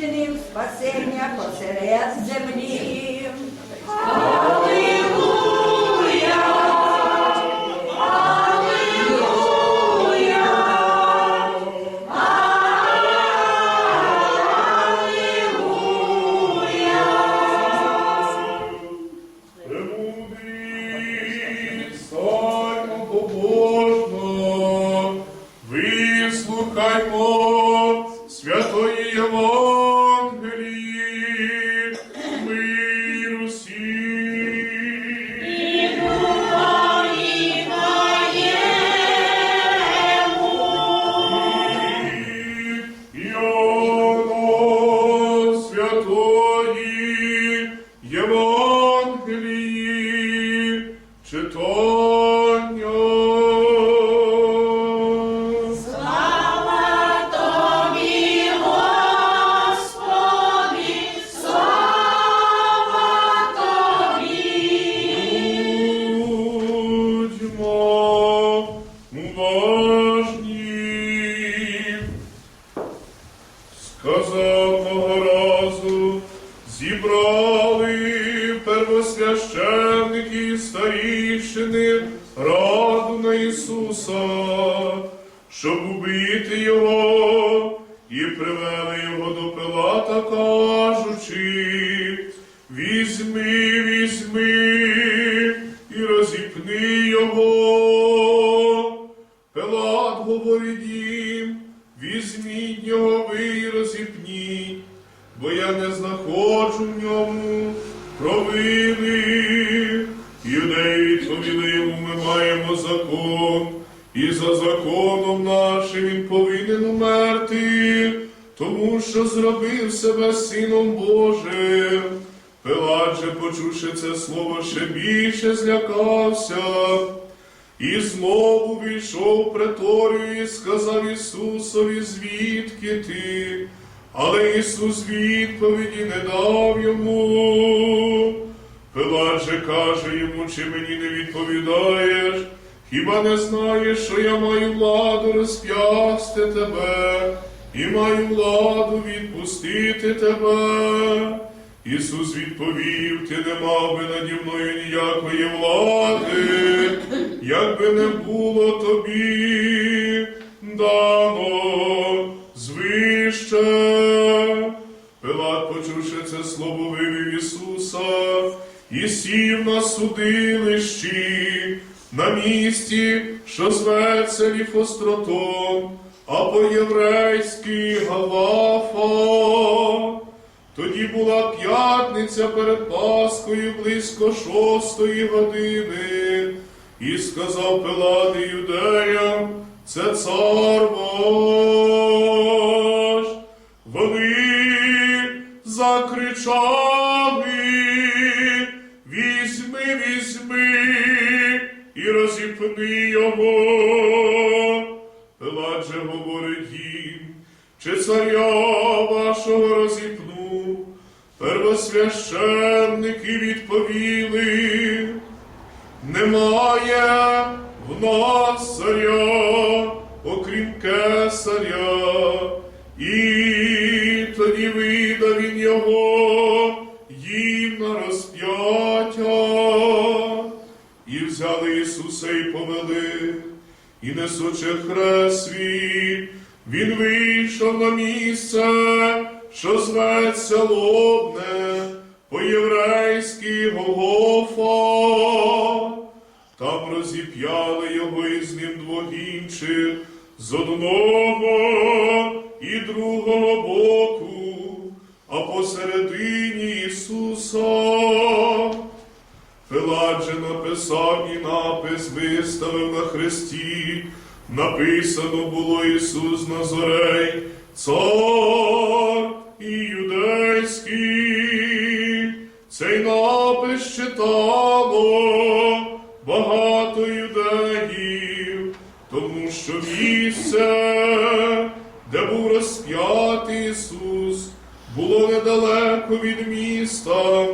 чинив спасення посеред землі. Ісуса, щоб убити Його, і привели його до Пилата, кажучи, візьми, візьми і розіпни його. І за законом нашим він повинен умерти, тому що зробив себе сином Божим. Пилат же, почувши це слово, ще більше злякався. І знову війшов в преторію і сказав Ісусові, звідки ти? Але Ісус відповіді не дав йому. Пилат же каже йому, чи мені не відповідаєш? Хіба не знаєш, що я маю владу розп'ясти тебе і маю владу відпустити тебе? Ісус відповів, ти не мав би наді мною ніякої влади, якби не було тобі дано звище. Пилат, почувши це слово, вивів Ісуса і сів на судилищі на місці, що зветься Ліфостротон, а по-єврейськи Галафа. Тоді була п'ятниця перед Пасхою близько шостої години, і сказав Пилат юдеям, це цар ваш. Вони закричали, розіпни його. Пилат же говорить їм, чи царя вашого розіпну? Первосвященники відповіли, немає в нас царя, окрім кесаря, і Ісуса і і несучи хрест свій, він вийшов на місце, що зветься лобне, по-єврейськи Голгофа. Там розіп'яли його із ним двох інших з одного і другого боку, а посередині Ісуса. Пилат же написав і напис виставив на хресті. Написано було Ісус Назарей, цар і юдейський. Цей напис читало багато юдеїв, тому що місце, де був розп'ятий Ісус, було недалеко від міста,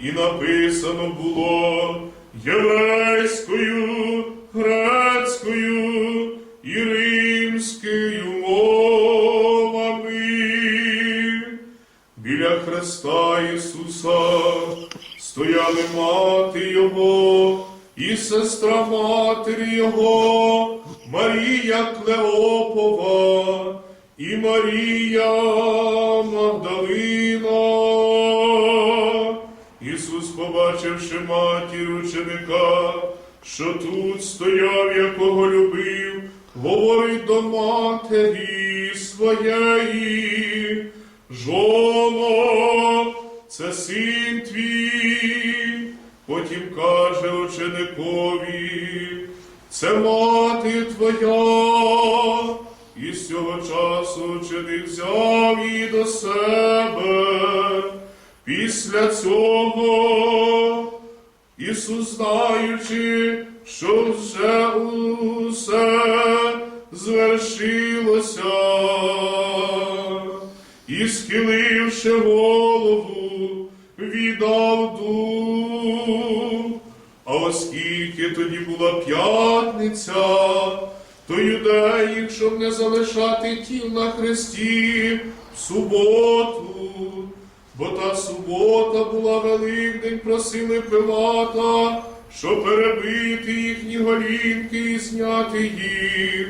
і написано було єврейською, грецькою і римською мовами. Христа Ісуса, стояли мати Його і сестра матері Його, Марія Клеопова і Марія Магдалина. Побачивши матір ученика, що тут стояв, якого любив, говорить до матері своєї, жоно, це син твій. Потім каже ученикові, це мати твоя. І з цього часу ученик взяв її до себе. Після цього Ісус, знаючи, що вже усе звершилося, і схиливши голову, віддав дух. А оскільки тоді була п'ятниця, то юдеї, щоб не залишати тіл на хресті в суботу, бо та субота була Великдень, просили Пилата, щоб перебити їхні голінки і зняти їх.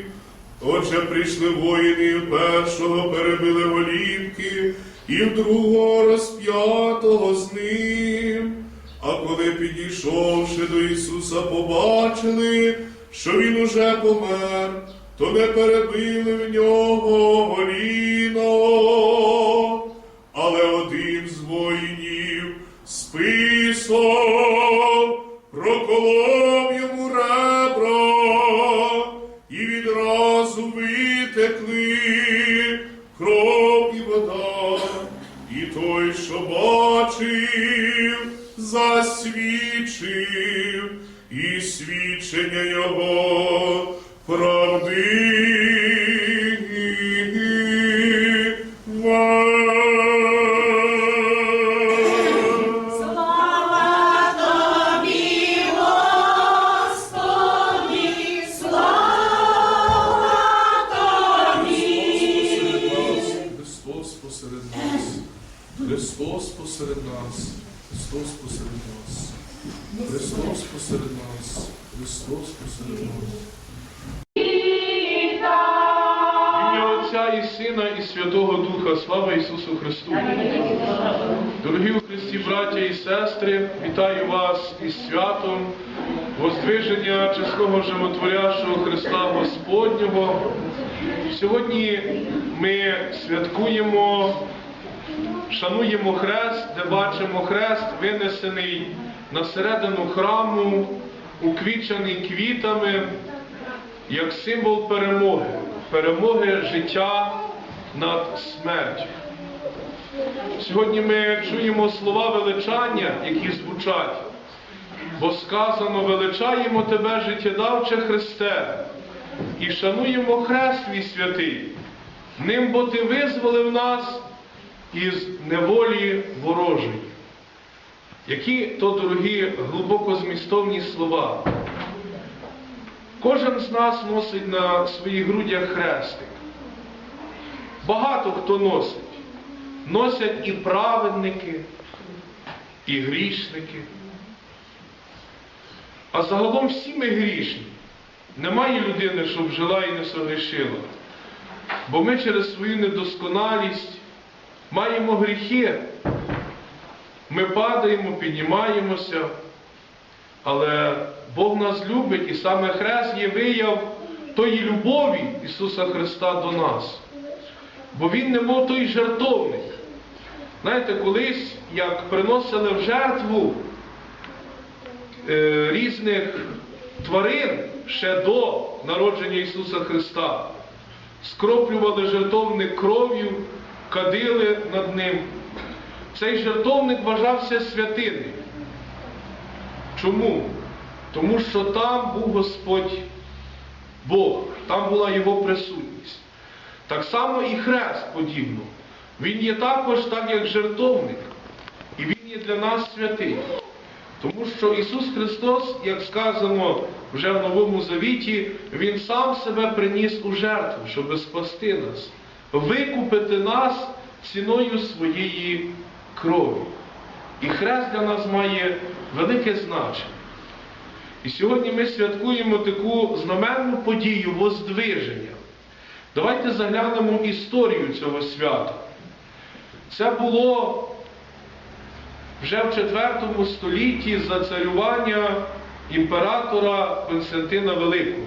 Отже, прийшли воїни, в першого перебили голінки, і в другого розп'ятого з ним. А коли підійшовши до Ісуса, побачили, що Він уже помер, то не перебили в нього голіно. Засвідчив, і свідчення його правдиве. Воздвиження чесного животворящого Христа Господнього. Сьогодні ми святкуємо, шануємо хрест, де бачимо хрест, винесений на середину храму, уквічений квітами, як символ перемоги, перемоги життя над смертю. Сьогодні ми чуємо слова величання, які звучать, бо сказано величаємо тебе, життєдавче Христе, і шануємо хрест твій святий. Ним бо ти визволив нас із неволі ворожої. Які то дорогі, глибоко змістовні слова. Кожен з нас носить на своїх грудях хрестик. Багато хто носить. Носять і праведники, і грішники. А загалом всі ми грішні. Немає людини, щоб жила і не согрішила. Бо ми через свою недосконалість маємо гріхи. Ми падаємо, піднімаємося, але Бог нас любить і саме Хрест є вияв тої любові Ісуса Христа до нас. Бо Він немов той жертовник. Знаєте, колись, як приносили в жертву різних тварин ще до народження Ісуса Христа, скроплювали жертовник кров'ю, кадили над ним. Цей жертовник вважався святинним. Чому? Тому що там був Господь Бог, там була Його присутність. Так само і хрест подібно. Він є також так, як жертовник. І Він є для нас святий. Тому що Ісус Христос, як сказано вже в Новому Завіті, Він сам себе приніс у жертву, щоб спасти нас, викупити нас ціною своєї крові. І хрест для нас має велике значення. І сьогодні ми святкуємо таку знаменну подію Воздвиження. Давайте заглянемо в історію цього свята. Це було вже в IV столітті за царювання імператора Константина Великого.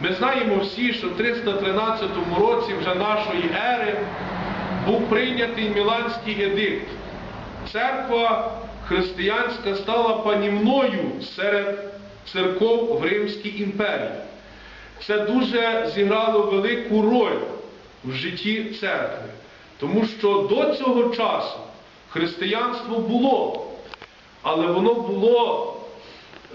Ми знаємо всі, що в 313 році вже нашої ери був прийнятий Міланський едикт. Церква християнська стала панівною серед церков в Римській імперії. Це дуже зіграло велику роль в житті церкви, тому що до цього часу християнство було, але воно було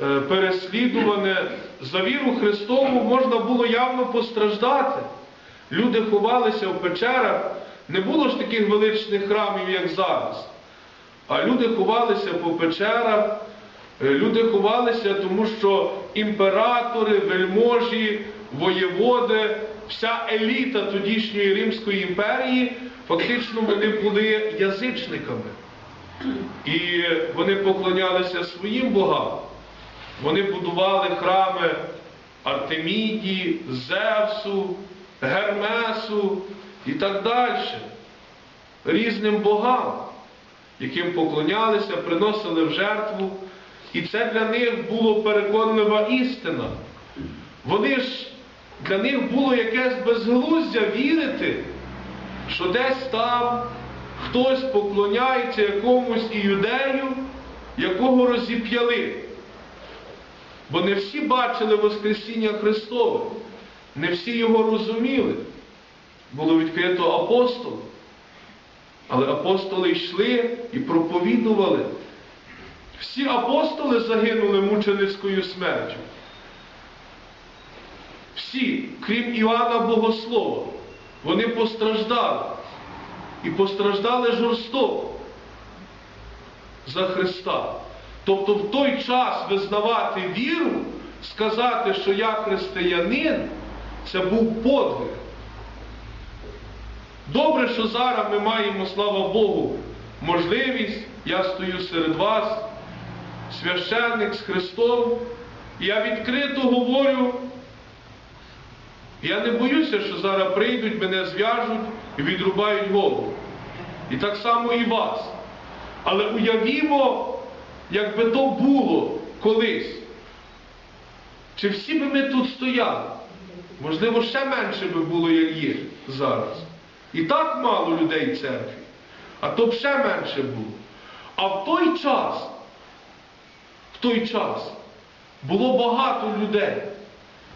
е, переслідуване за віру Христову можна було явно постраждати. Люди ховалися в печерах, не було ж таких величних храмів, як зараз. А люди ховалися по печерах, е, люди ховалися, тому що імператори, вельможі, воєводи, вся еліта тодішньої Римської імперії, фактично вони були язичниками. І вони поклонялися своїм богам. Вони будували храми Артеміді, Зевсу, Гермесу і так далі. Різним богам, яким поклонялися, приносили в жертву. І це для них було переконлива істина. Вони ж для них було якесь безглуздя вірити, що десь там хтось поклоняється якомусь іудею, якого розіп'яли. Бо не всі бачили Воскресіння Христове, не всі його розуміли. Було відкрито апостолів. Але апостоли йшли і проповідували. Всі апостоли загинули мученицькою смертю. Всі, крім Іоанна Богослова, вони постраждали. І постраждали жорстоко за Христа. Тобто в той час визнавати віру, сказати, що я християнин, це був подвиг. Добре, що зараз ми маємо, слава Богу, можливість, я стою серед вас, священник з Христом, і я відкрито говорю, я не боюся, що зараз прийдуть, мене зв'яжуть і відрубають голову. І так само і вас. Але уявімо, якби то було колись. Чи всі би ми тут стояли? Можливо, ще менше би було, як є зараз. І так мало людей в церкві, а то б ще менше було. А в той час, в той час було багато людей,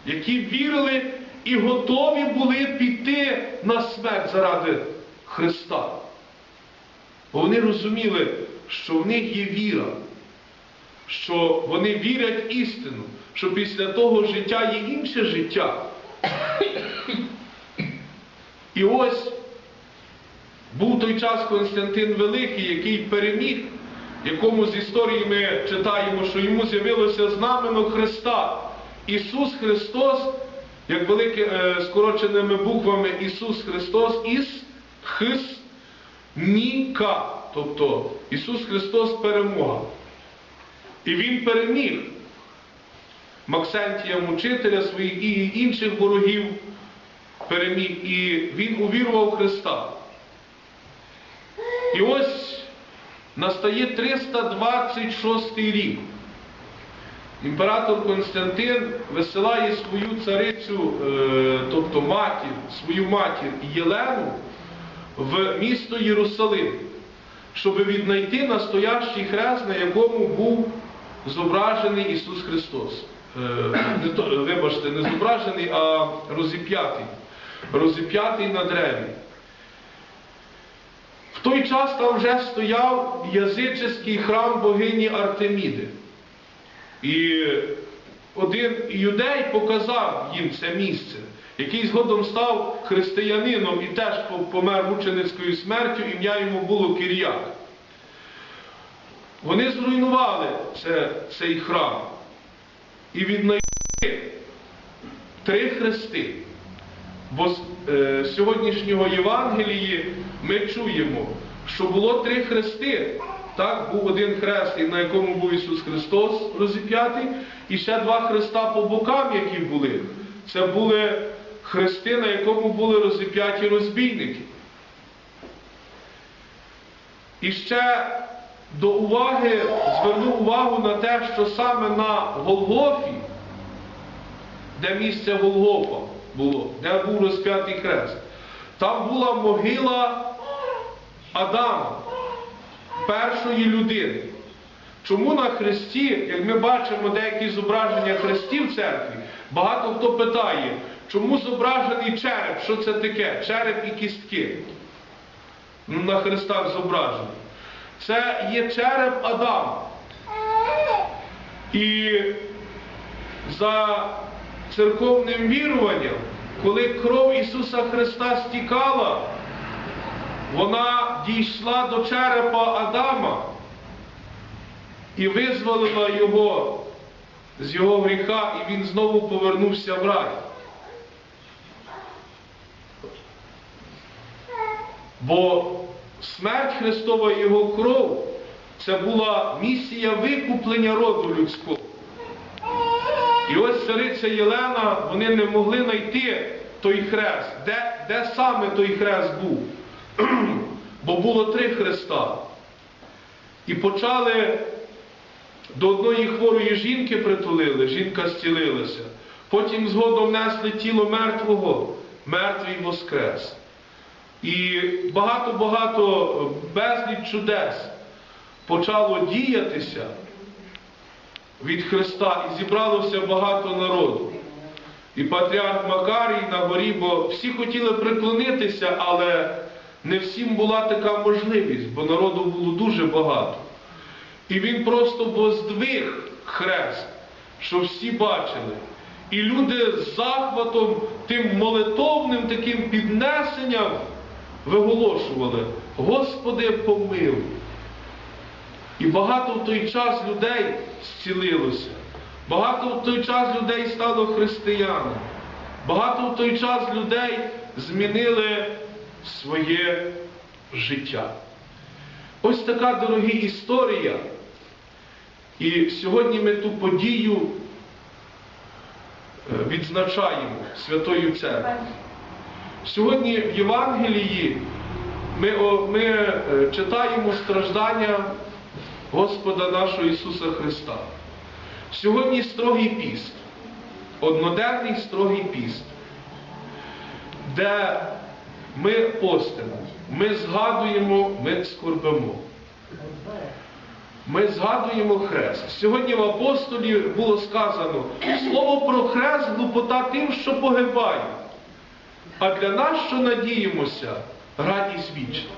які вірили і готові були піти на смерть заради Христа. Бо вони розуміли, що в них є віра, що вони вірять істину, що після того життя є інше життя. І ось був той час Константин Великий, який переміг, якому з історії ми читаємо, що йому з'явилося знамено Христа. Ісус Христос, як велике е, скороченими буквами Ісус Христос із Хис Ніка. Тобто Ісус Христос перемога. І Він переміг Максентія мучителя своїх і інших ворогів переміг. І він увірував Христа. І ось настає 326 рік. Імператор Константин висилає свою царицю, е, тобто матір, свою матір Єлену в місто Єрусалим, щоб віднайти настоящий хрест, на якому був зображений Ісус Христос. Е, не то, вибачте, не зображений, а розіп'ятий. Розіп'ятий на древі. В той час там вже стояв язичний храм богині Артеміди. І один юдей показав їм це місце, який згодом став християнином і теж помер мученицькою смертю, ім'я йому було Кір'як. Вони зруйнували це, цей храм і віднайшли три хрести. Бо з е, сьогоднішнього Євангелії ми чуємо, що було три хрести. Так, був один хрест, на якому був Ісус Христос розіп'ятий, і ще два хреста по бокам, які були. Це були хрести, на якому були розіп'яті розбійники. І ще до уваги звернув увагу на те, що саме на Голгофі, де місце Голгофа було, де був розп'ятий хрест, там була могила Адама, першої людини. Чому на хресті, як ми бачимо деякі зображення хрестів в церкві, багато хто питає, чому зображений череп, що це таке? Череп і кістки. Ну, на хрестах зображений. Це є череп Адама. І за церковним віруванням, коли кров Ісуса Христа стікала, вона дійшла до черепа Адама і визволила його з його гріха, і він знову повернувся в рай. Бо смерть Христова і його кров це була місія викуплення роду людського. І ось цариця Єлена, вони не могли знайти той хрест. Де, де саме той хрест був? Бо було три хреста. І почали до одної хворої жінки притулили, жінка зцілилася. Потім згодом несли тіло мертвого, мертвий воскрес. І багато-багато безліч чудес почало діятися від Христа і зібралося багато народу. І патріарх Макарій на горі, бо всі хотіли приклонитися, але не всім була така можливість, бо народу було дуже багато. І він просто воздвиг хрест, що всі бачили. І люди з захватом, тим молитовним таким піднесенням виголошували, Господи, помилуй. І багато в той час людей зцілилося. Багато в той час людей стало християнами. Багато в той час людей змінили своє життя. Ось така, дорогі, історія. І сьогодні ми ту подію е, відзначаємо Святою Церквою. Сьогодні в Євангелії ми, ми е, читаємо страждання Господа нашого Ісуса Христа. Сьогодні строгий піст, одноденний строгий піст, де ми постимо, ми згадуємо, ми скорбимо. Ми згадуємо хрест. Сьогодні в апостолі було сказано, слово про хрест глупота тим, що погибає. А для нас, що надіємося, радість вічна.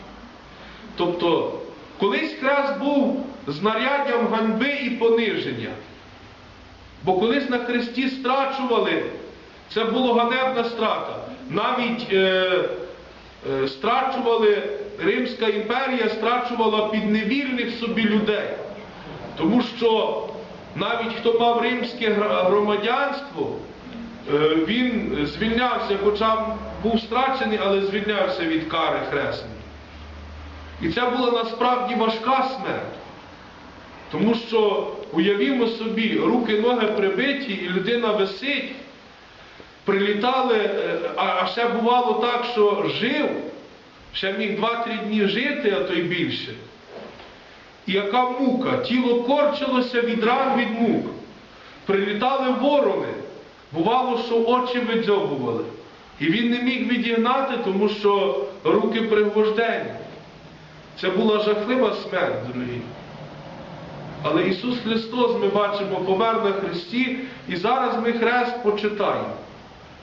Тобто, колись хрест був знаряддям ганьби і пониження. Бо колись на хресті страчували, це було ганебна страта. Навіть е, страчували, Римська імперія страчувала підневільних собі людей. Тому що навіть хто мав римське громадянство, е, він звільнявся, хоча був страчений, але звільнявся від кари хресної. І це була насправді важка смерть. Тому що уявімо собі, руки, ноги прибиті, і людина висить, прилітали, е, а ще бувало так, що жив, ще міг 2-3 дні жити, а то й більше. І яка мука, тіло корчилося від ран від мук. Прилітали ворони, бувало, що очі видзьобували. І він не міг відігнати, тому що руки пригвождені. Це була жахлива смерть, дорогі. Але Ісус Христос, ми бачимо, помер на Христі, і зараз ми хрест почитаємо.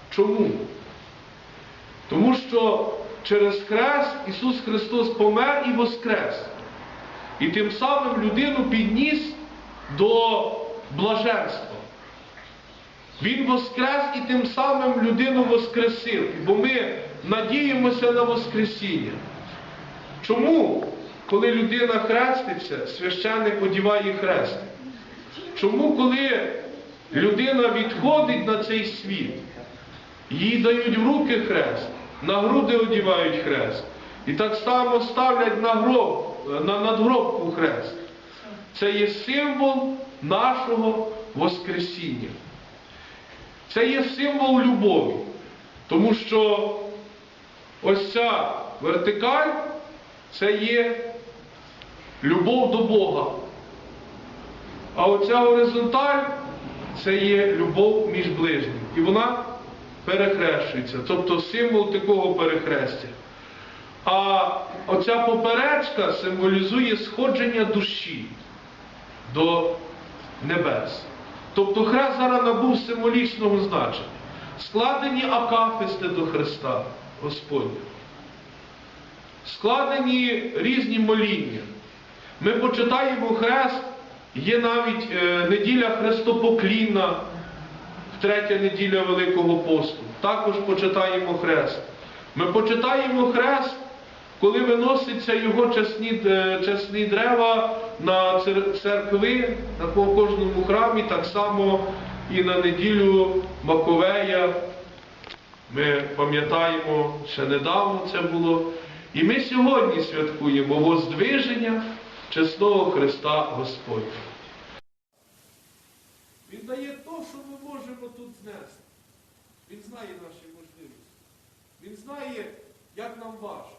Чому? Тому що через хрест Ісус Христос помер і воскрес. І тим самим людину підніс до блаженства. Він воскрес і тим самим людину воскресив. Бо ми надіємося на Воскресіння. Чому, коли людина хреститься, священник одіває хрест? Чому, коли людина відходить на цей світ, їй дають в руки хрест, на груди одівають хрест, І так само ставлять на гроб, на надгробку хрест. Це є символ нашого Воскресіння. Це є символ любові. Тому що ось ця вертикаль це є любов до Бога. А оця горизонталь це є любов між ближнім. І вона перехрещується, тобто символ такого перехрестя. А оця поперечка символізує сходження душі до небес. Тобто хрест зараз набув символічного значення. Складені акафисти до Христа Господня. Складені різні моління. Ми почитаємо хрест, є навіть е, неділя Хрестопоклінна, третя неділя Великого посту. Також почитаємо хрест. Ми почитаємо хрест, коли виносяться його чесні, е, чесні дерева на церкви, на кожному храмі, так само і на неділю Маковея. Ми пам'ятаємо, ще недавно це було. І ми сьогодні святкуємо воздвиження чесного Христа Господня. Він дає те, що ми можемо тут знести. Він знає наші можливості. Він знає, як нам важко.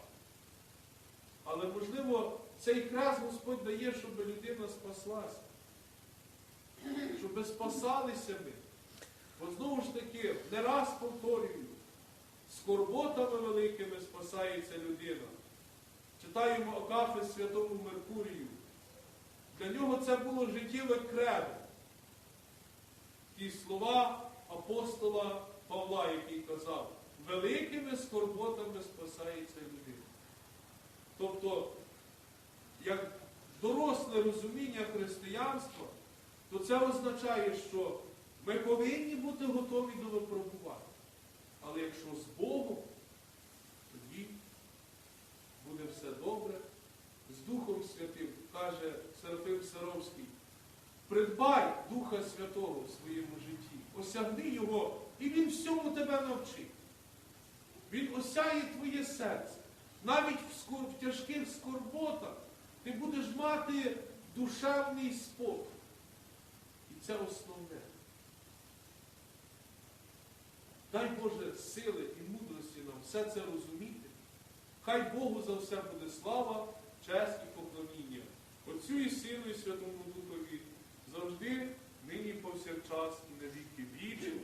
Але можливо, цей хрест Господь дає, щоб людина спаслася. Щоб спасалися ми. Бо знову ж таки, не раз повторюю, скорботами великими спасається людина. Читаємо Акафи Святому Меркурію. Для нього це було життєве кредо. Ті слова апостола Павла, який казав, великими скорботами спасається людина. Тобто, як доросле розуміння християнства, то це означає, що ми повинні бути готові до випробування. Але якщо з Богом, тоді буде все добре. З Духом Святим, каже Серафим Саровський, придбай Духа Святого в своєму житті, осягни Його, і Він всьому тебе навчить. Він осяє твоє серце. Навіть в, в тяжких скорботах ти будеш мати душевний спокій. І це основне. Дай Боже сили і мудрості нам все це розуміти. Хай Богу за все буде слава, честь і поклоніння. Отцю і Сину і Святому Духові завжди, нині повсякчас на віки вічні.